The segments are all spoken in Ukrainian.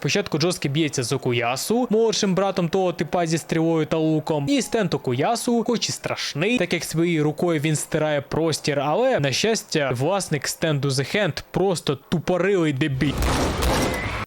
спочатку Джоски б'ється з Окуясу, молодшим братом того типа зі стрілою та луком. І стенд Окуясу, хоч і страшний, так як своєю рукою він стирає простір, але на щастя, власник стенду The Hand просто тупорилий дебіль.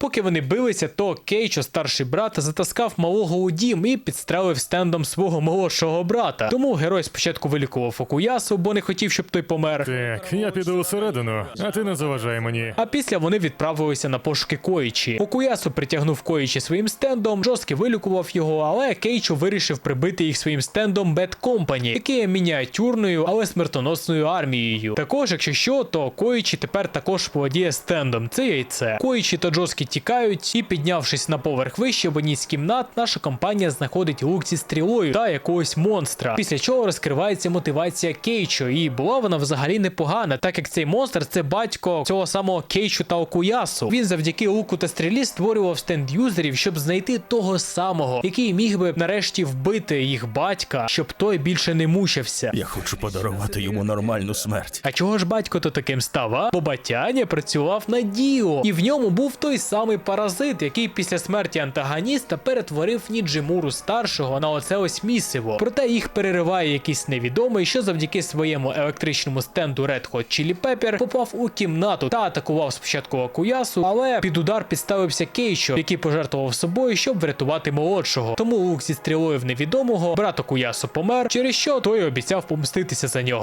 Поки вони билися, то Кейчо, старший брат, затаскав малого у дім і підстрелив стендом свого молодшого брата. Тому герой спочатку вилікував Окуясу, бо не хотів, щоб той помер. Так, я піду усередину, а ти не заважай мені. А після вони відправилися на пошуки Коїчі. Окуясу притягнув Коїчі своїм стендом, жорстко вилікував його, але Кейчо вирішив прибити їх своїм стендом Bad Company, який є мініатюрною, але смертоносною армією. Також, якщо що, то Коїчі тепер також володіє стендом. Це яйце. Коїчі та Джоскі тікають, і піднявшись на поверх вище в одній з кімнат, наша компанія знаходить лук зі стрілою та якогось монстра. Після чого розкривається мотивація Кейчо, і була вона взагалі непогана, так як цей монстр це батько цього самого Кейчу та Окуясу. Він завдяки луку та стрілі створював стенд юзерів, щоб знайти того самого, який міг би нарешті вбити їх батька, щоб той більше не мучився. Я хочу подарувати йому нормальну смерть. А чого ж батько то таким став? а? Бо батяня працював на Діо, і в ньому був той самий паразит, який після смерті антагоніста перетворив Ніджимуру старшого на оце ось місиво. Проте їх перериває якийсь невідомий, що завдяки своєму електричному стенду Red Hot Chili Pepper попав у кімнату та атакував спочатку Акуясу, але під удар підставився Кейчо, який пожертвував собою, щоб врятувати молодшого. Тому лук зі стрілою в невідомого брат Акуясу помер, через що той обіцяв помститися за нього.